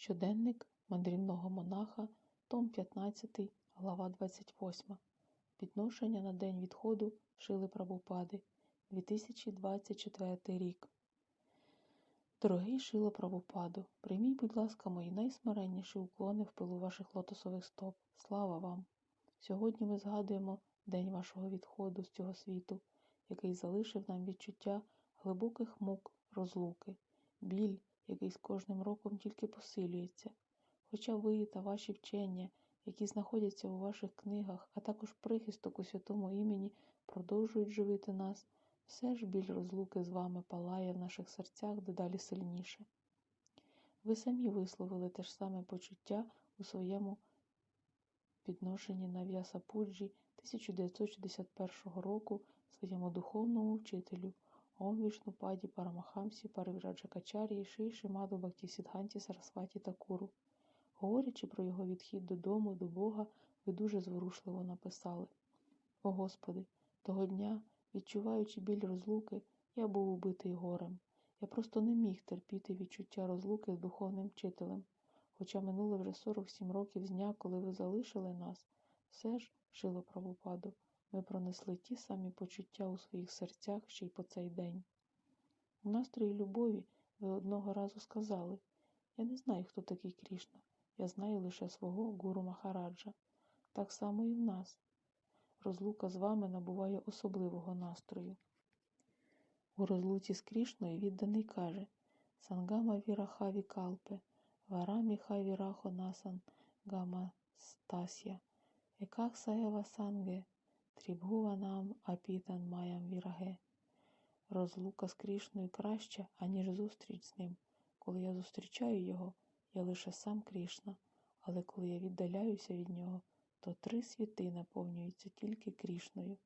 Щоденник мандрівного монаха, том 15, глава 28. Підношення на день відходу Шили Прабхупади, 2024 рік. Дорогий Шило Прабхупадо, прийміть, будь ласка, мої найсмиренніші уклони в пилу ваших лотосових стоп. Слава вам! Сьогодні ми згадуємо день вашого відходу з цього світу, який залишив нам відчуття глибоких мук розлуки, біль, який з кожним роком тільки посилюється. Хоча ви та ваші вчення, які знаходяться у ваших книгах, а також прихисток у святому імені, продовжують живити нас, все ж біль розлуки з вами палає в наших серцях дедалі сильніше. Ви самі висловили те ж саме почуття у своєму підношенні на В'ясапуджі 1961 року своєму духовному вчителю Ом Вішнупаді Парамахамсі Паривраджакачарі Ши Шимаду Бактісідганті Сарасваті Такуру. Говорячи про його відхід додому, до Бога, ви дуже зворушливо написали О Господи, того дня, відчуваючи біль розлуки, я був убитий горем. Я просто не міг терпіти відчуття розлуки з духовним вчителем. Хоча минуло вже 47 років з дня, коли ви залишили нас, все ж, шило правопаду, ми пронесли ті самі почуття у своїх серцях ще й по цей день. У настрої любові ви одного разу сказали Я не знаю, хто такий Крішна, я знаю лише свого гуру Махараджа. Так само і в нас. Розлука з вами набуває особливого настрою. У розлуці з Крішною відданий каже Сангама Вірахаві Калпе, Варамі Хавірахо Насан Гама Стасya, Еках Саева Санге, Трібгуванам Апітан Маям Віраге. Розлука з Крішною краща, аніж зустріч з ним. Коли я зустрічаю його, я лише сам Крішна, але коли я віддаляюся від нього, то три світи наповнюються тільки Крішною.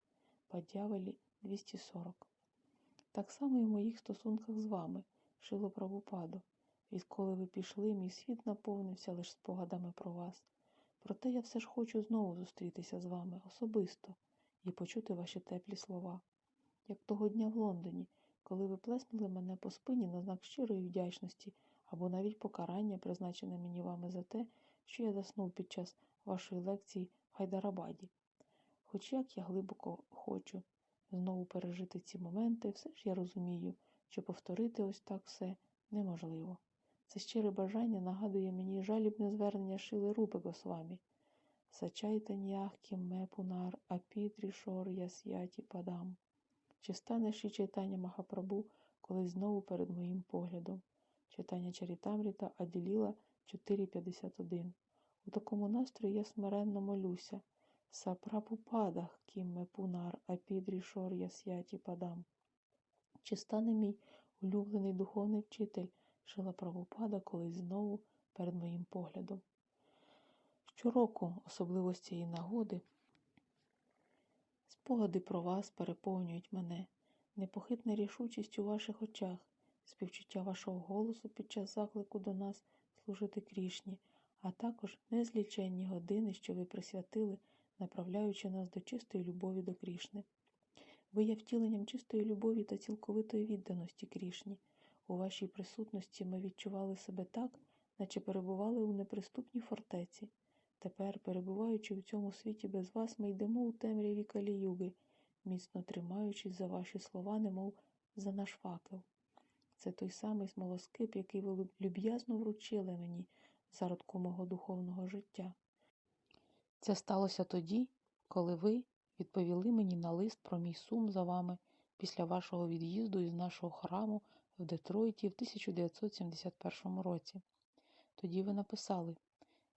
Падявелі 240. Так само і в моїх стосунках з вами, Шило Прабхупадо. Відколи ви пішли, мій світ наповнився лише спогадами про вас. Проте я все ж хочу знову зустрітися з вами особисто і почути ваші теплі слова. Як того дня в Лондоні, коли ви плеснули мене по спині на знак щирої вдячності або навіть покарання, призначене мені вами за те, що я заснув під час вашої лекції в Хайдарабаді. Хоч як я глибоко хочу знову пережити ці моменти, все ж я розумію, що повторити ось так все неможливо. Це щире бажання нагадує мені жалібне звернення Шили Рупи Госвамі. Сачайтанях кімме пунар апітрі шор ясяті падам. Чи стане ще читання Махапрабу колись знову перед моїм поглядом? Читання Чарітамріта Аділіла 4.51. У такому настрої я смиренно молюся. Сапрапупадах кімме пунар апідрі шор ясяті падам. Чи стане мій улюблений духовний вчитель Шила Прабхупада колись знову перед моїм поглядом? Щороку, особливо з цієї нагоди, спогади про вас переповнюють мене, непохитна рішучість у ваших очах, співчуття вашого голосу під час заклику до нас служити Крішні, а також незліченні години, що ви присвятили, направляючи нас до чистої любові до Крішни. Ви є втіленням чистої любові та цілковитої відданості Крішні. У вашій присутності ми відчували себе так, наче перебували у неприступній фортеці. Тепер, перебуваючи в цьому світі без вас, ми йдемо у темряві каліюги, міцно тримаючись за ваші слова, немов за наш факел. Це той самий смолоскип, який ви люб'язно вручили мені зародку мого духовного життя. Це сталося тоді, коли ви відповіли мені на лист про мій сум за вами після вашого від'їзду із нашого храму в Детройті в 1971 році. Тоді ви написали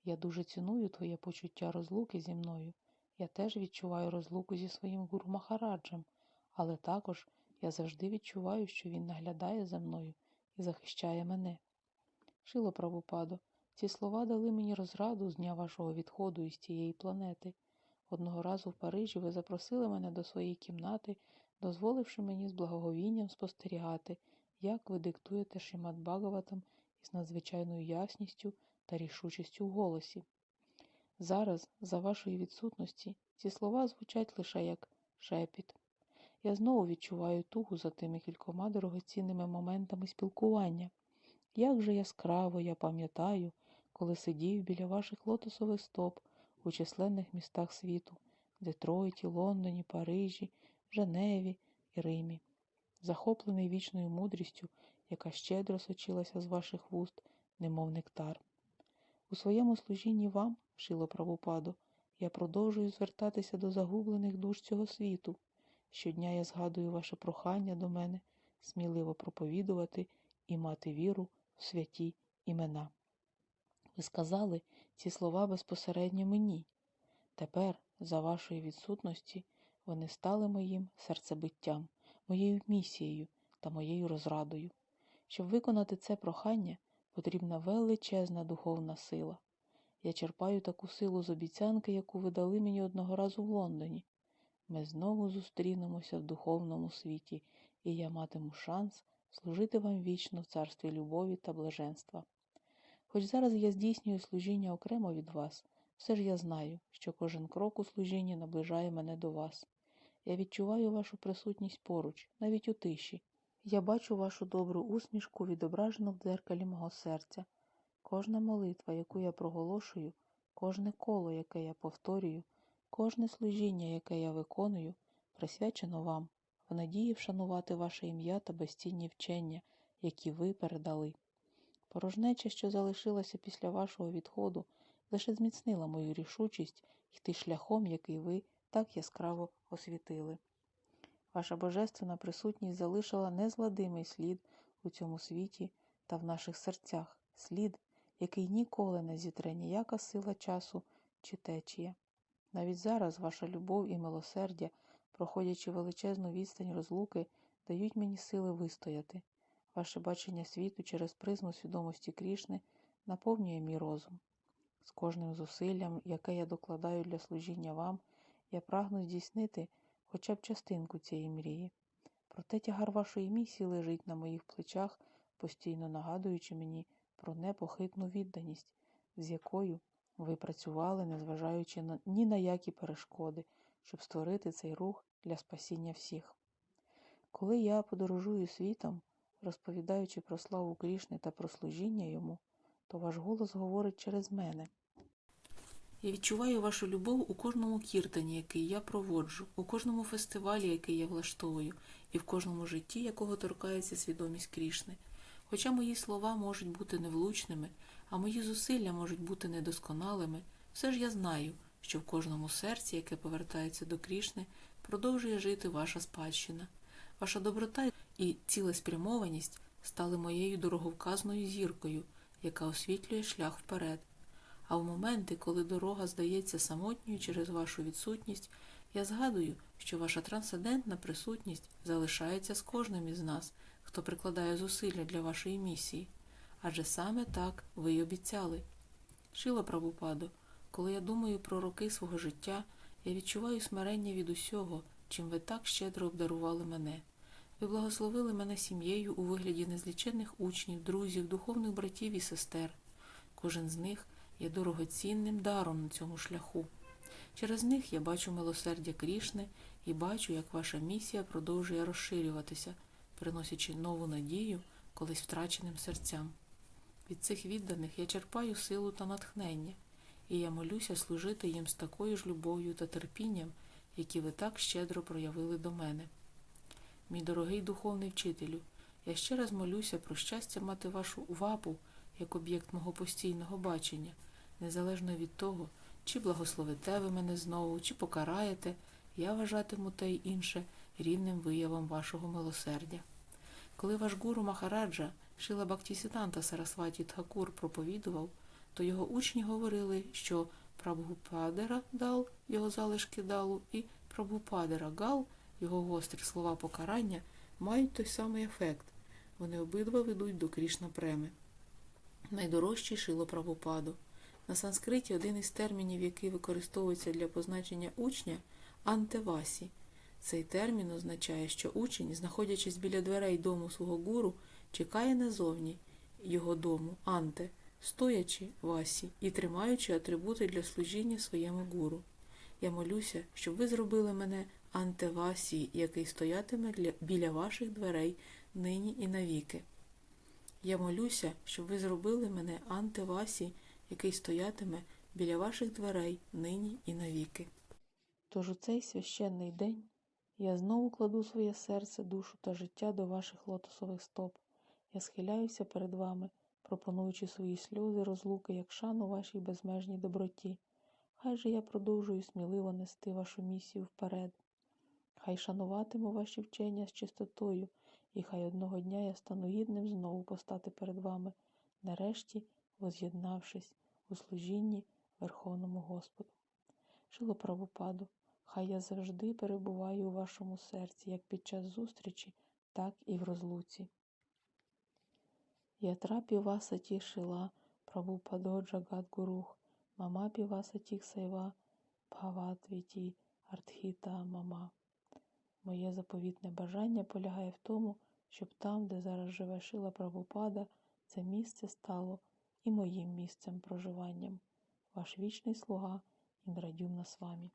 Я дуже ціную твоє почуття розлуки зі мною. Я теж відчуваю розлуку зі своїм гуру Махараджем, але також я завжди відчуваю, що він наглядає за мною і захищає мене. Шило Прабхупадо, ці слова дали мені розраду з дня вашого відходу із цієї планети. Одного разу в Парижі ви запросили мене до своєї кімнати, дозволивши мені з благоговінням спостерігати, як ви диктуєте Шимат Багаватам із надзвичайною ясністю та рішучістю в голосі. Зараз, за вашої відсутності, ці слова звучать лише як шепіт. Я знову відчуваю тугу за тими кількома дорогоцінними моментами спілкування. Як же яскраво я пам'ятаю, коли сидів біля ваших лотосових стоп у численних містах світу Детройті, Лондоні, Парижі, Женеві і Римі, захоплений вічною мудрістю, яка щедро сочилася з ваших вуст, немов нектар. У своєму служінні вам, Шило Правопаду, я продовжую звертатися до загублених душ цього світу. Щодня я згадую ваше прохання до мене сміливо проповідувати і мати віру в святі імена. Ви сказали ці слова безпосередньо мені. Тепер, за вашої відсутності, вони стали моїм серцебиттям, моєю місією та моєю розрадою. Щоб виконати це прохання, потрібна величезна духовна сила. Я черпаю таку силу з обіцянки, яку ви дали мені одного разу в Лондоні. Ми знову зустрінемося в духовному світі, і я матиму шанс служити вам вічно в царстві любові та блаженства. Хоч зараз я здійснюю служіння окремо від вас, все ж я знаю, що кожен крок у служінні наближає мене до вас. Я відчуваю вашу присутність поруч, навіть у тиші. Я бачу вашу добру усмішку, відображену в дзеркалі мого серця. Кожна молитва, яку я проголошую, кожне коло, яке я повторюю, кожне служіння, яке я виконую, присвячено вам, в надії вшанувати ваше ім'я та безцінні вчення, які ви передали. Порожнеча, що залишилася після вашого відходу, лише зміцнила мою рішучість йти шляхом, який ви так яскраво освітили. Ваша божественна присутність залишила незгладимий слід у цьому світі та в наших серцях, слід, який ніколи не зітре ніяка сила часу чи течія. Навіть зараз ваша любов і милосердя, проходячи величезну відстань розлуки, дають мені сили вистояти. Ваше бачення світу через призму свідомості Крішни наповнює мій розум. З кожним зусиллям, яке я докладаю для служіння вам, я прагну здійснити хоча б частинку цієї мрії. Проте тягар вашої місії лежить на моїх плечах, постійно нагадуючи мені про непохитну відданість, з якою ви працювали, незважаючи на, ні на які перешкоди, щоб створити цей рух для спасіння всіх. Коли я подорожую світом, розповідаючи про славу Крішни та про служіння йому, то ваш голос говорить через мене. Я відчуваю вашу любов у кожному кіртані, який я проводжу, у кожному фестивалі, який я влаштовую, і в кожному житті, якого торкається свідомість Крішни. Хоча мої слова можуть бути невлучними, а мої зусилля можуть бути недосконалими, все ж я знаю, що в кожному серці, яке повертається до Крішни, продовжує жити ваша спадщина. Ваша доброта і цілеспрямованість стали моєю дороговказною зіркою, яка освітлює шлях вперед. А в моменти, коли дорога здається самотньою через вашу відсутність, я згадую, що ваша трансцендентна присутність залишається з кожним із нас, хто прикладає зусилля для вашої місії. Адже саме так ви й обіцяли. Шила Прабупадо, коли я думаю про роки свого життя, я відчуваю смирення від усього, чим ви так щедро обдарували мене. Ви благословили мене сім'єю у вигляді незліченних учнів, друзів, духовних братів і сестер. Кожен з них є дорогоцінним даром на цьому шляху. Через них я бачу милосердя Крішни і бачу, як ваша місія продовжує розширюватися, приносячи нову надію колись втраченим серцям. Від цих відданих я черпаю силу та натхнення, і я молюся служити їм з такою ж любов'ю та терпінням, які ви так щедро проявили до мене. Мій дорогий духовний вчителю, я ще раз молюся про щастя мати вашу вапу як об'єкт мого постійного бачення, незалежно від того, чи благословите ви мене знову, чи покараєте, я вважатиму те й інше рівним виявом вашого милосердя. Коли ваш гуру Махараджа Шила Бактісітанта Сарасваті Тхакур проповідував, то його учні говорили, що Прабхупадера дал його залишки далу і Прабхупадера гал, його гострі слова покарання, мають той самий ефект. Вони обидва ведуть до Крішна преми. Найдорожчий шило Прабхупаду. На санскриті один із термінів, який використовується для позначення учня антевасі. Цей термін означає, що учень, знаходячись біля дверей дому свого гуру, чекає назовні його дому, анте, стоячи васі і тримаючи атрибути для служіння своєму гуру. Я молюся, щоб ви зробили мене антевасі, який стоятиме біля ваших дверей нині і навіки. Я молюся, щоб ви зробили мене антивасі, який стоятиме біля ваших дверей нині і навіки. Тож у цей священний день я знову кладу своє серце, душу та життя до ваших лотосових стоп. Я схиляюся перед вами, пропонуючи свої сльози розлуки як шану вашій безмежній доброті. Хай же я продовжую сміливо нести вашу місію вперед. Хай шануватиму ваші вчення з чистотою, і хай одного дня я стану гідним знову постати перед вами, нарешті воз'єднавшись у служінні Верховному Господу. Шило Прабхупаду, хай я завжди перебуваю у вашому серці, як під час зустрічі, так і в розлуці. Ятрапі Васаті Шила Прабхупадо Джагадгурух, Мамапі Васаті Сайва Бхаватвіті Артхіта Мама. Моє заповітне бажання полягає в тому, щоб там, де зараз живе Шила Прабхупада, це місце стало і моїм місцем проживанням. Ваш вічний слуга Індрадюмна з вами.